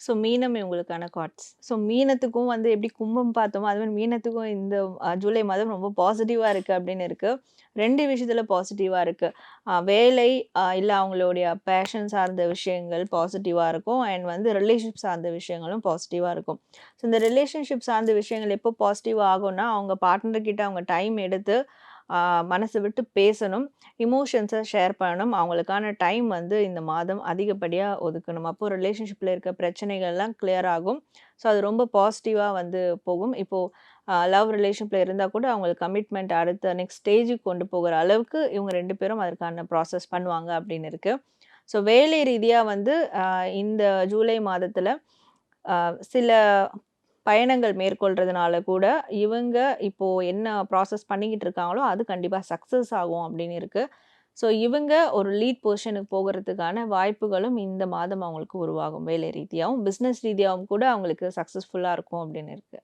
So மீனம் இவங்களுக்கான cards. So மீனத்துக்கும் வந்து எப்படி கும்பம் பார்த்தோமோ, அது மாதிரி மீனத்துக்கும் இந்த ஜூலை மாதம் ரொம்ப பாசிட்டிவாக இருக்குது அப்படின்னு இருக்குது ரெண்டு விஷயத்தில் பாசிட்டிவாக இருக்குது வேலை இல்லை அவங்களுடைய பேஷன் சார்ந்த விஷயங்கள் பாசிட்டிவாக இருக்கும். அண்ட் வந்து ரிலேஷன்ஷிப் சார்ந்த விஷயங்களும் பாசிட்டிவாக இருக்கும். ஸோ இந்த ரிலேஷன்ஷிப் சார்ந்த விஷயங்கள் எப்போ பாசிட்டிவ் ஆகும்னா, அவங்க பார்ட்னர்கிட்ட அவங்க டைம் எடுத்து மனசு விட்டு பேசணும். இமோஷன்ஸை ஷேர் பண்ணணும். அவங்களுக்கான டைம் வந்து இந்த மாதம் அதிகப்படியாக ஒதுக்கணும். அப்போது ரிலேஷன்ஷிப்பில் இருக்க பிரச்சனைகள்லாம் கிளியர் ஆகும். ஸோ அது ரொம்ப பாசிட்டிவாக வந்து போகும். இப்போது லவ் ரிலேஷன்ஷிப்பில் இருந்தால் கூட அவங்களுக்கு கமிட்மெண்ட் அடுத்த நெக்ஸ்ட் ஸ்டேஜுக்கு கொண்டு போகிற அளவுக்கு இவங்க ரெண்டு பேரும் அதற்கான ப்ராசஸ் பண்ணுவாங்க அப்படின்னு இருக்குது ஸோ வேலை ரீதியாக வந்து இந்த ஜூலை மாதத்தில் சில பயணங்கள் மேற்கொள்றதுனால கூட, இவங்க இப்போது என்ன ப்ராசஸ் பண்ணிக்கிட்டு இருக்காங்களோ, அது கண்டிப்பாக சக்ஸஸ் ஆகும் அப்படின்னு இருக்குது ஸோ இவங்க ஒரு லீட் பொசிஷனுக்கு போகிறதுக்கான வாய்ப்புகளும் இந்த மாதம் அவங்களுக்கு உருவாகும். வேலை ரீதியாகவும் பிஸ்னஸ் ரீதியாகவும் கூட அவங்களுக்கு சக்ஸஸ்ஃபுல்லாக இருக்கும் அப்படின்னு இருக்குது